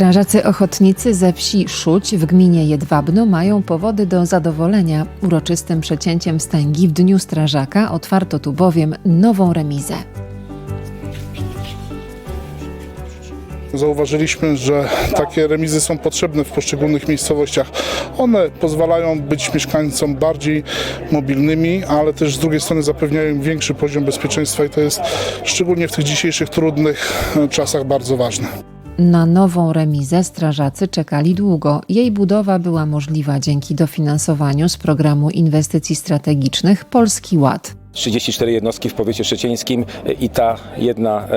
Strażacy ochotnicy ze wsi Szuć w gminie Jedwabno mają powody do zadowolenia. Uroczystym przecięciem wstęgi w Dniu Strażaka otwarto tu bowiem nową remizę. Zauważyliśmy, że takie remizy są potrzebne w poszczególnych miejscowościach. One pozwalają być mieszkańcom bardziej mobilnymi, ale też z drugiej strony zapewniają im większy poziom bezpieczeństwa i to jest szczególnie w tych dzisiejszych trudnych e, czasach bardzo ważne. Na nową remizę strażacy czekali długo. Jej budowa była możliwa dzięki dofinansowaniu z programu inwestycji strategicznych Polski Ład. 34 jednostki w powiecie szczecieńskim i ta jedna e,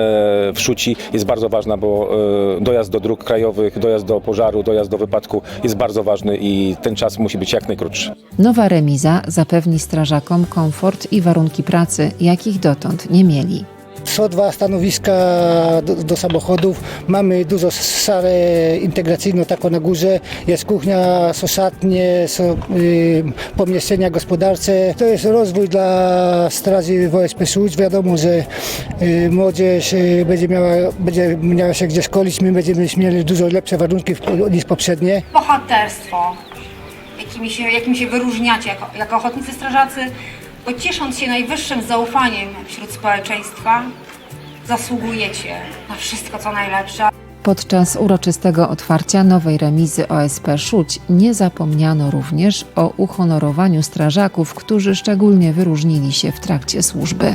w Szuci jest bardzo ważna, bo e, dojazd do dróg krajowych, dojazd do pożaru, dojazd do wypadku jest bardzo ważny i ten czas musi być jak najkrótszy. Nowa remiza zapewni strażakom komfort i warunki pracy, jakich dotąd nie mieli. Są dwa stanowiska do, do samochodów. Mamy dużo salę integracyjną taką na górze. Jest kuchnia, są szatnie, są y, pomieszczenia gospodarcze. To jest rozwój dla Straży WSP Służb. Wiadomo, że y, młodzież y, będzie, miała, będzie miała się gdzie szkolić. My będziemy mieli dużo lepsze warunki niż poprzednie. bohaterstwo, jakimi się, jakim się wyróżniacie jako, jako ochotnicy strażacy, bo ciesząc się najwyższym zaufaniem wśród społeczeństwa, zasługujecie na wszystko, co najlepsze. Podczas uroczystego otwarcia nowej remizy OSP Szuć nie zapomniano również o uhonorowaniu strażaków, którzy szczególnie wyróżnili się w trakcie służby.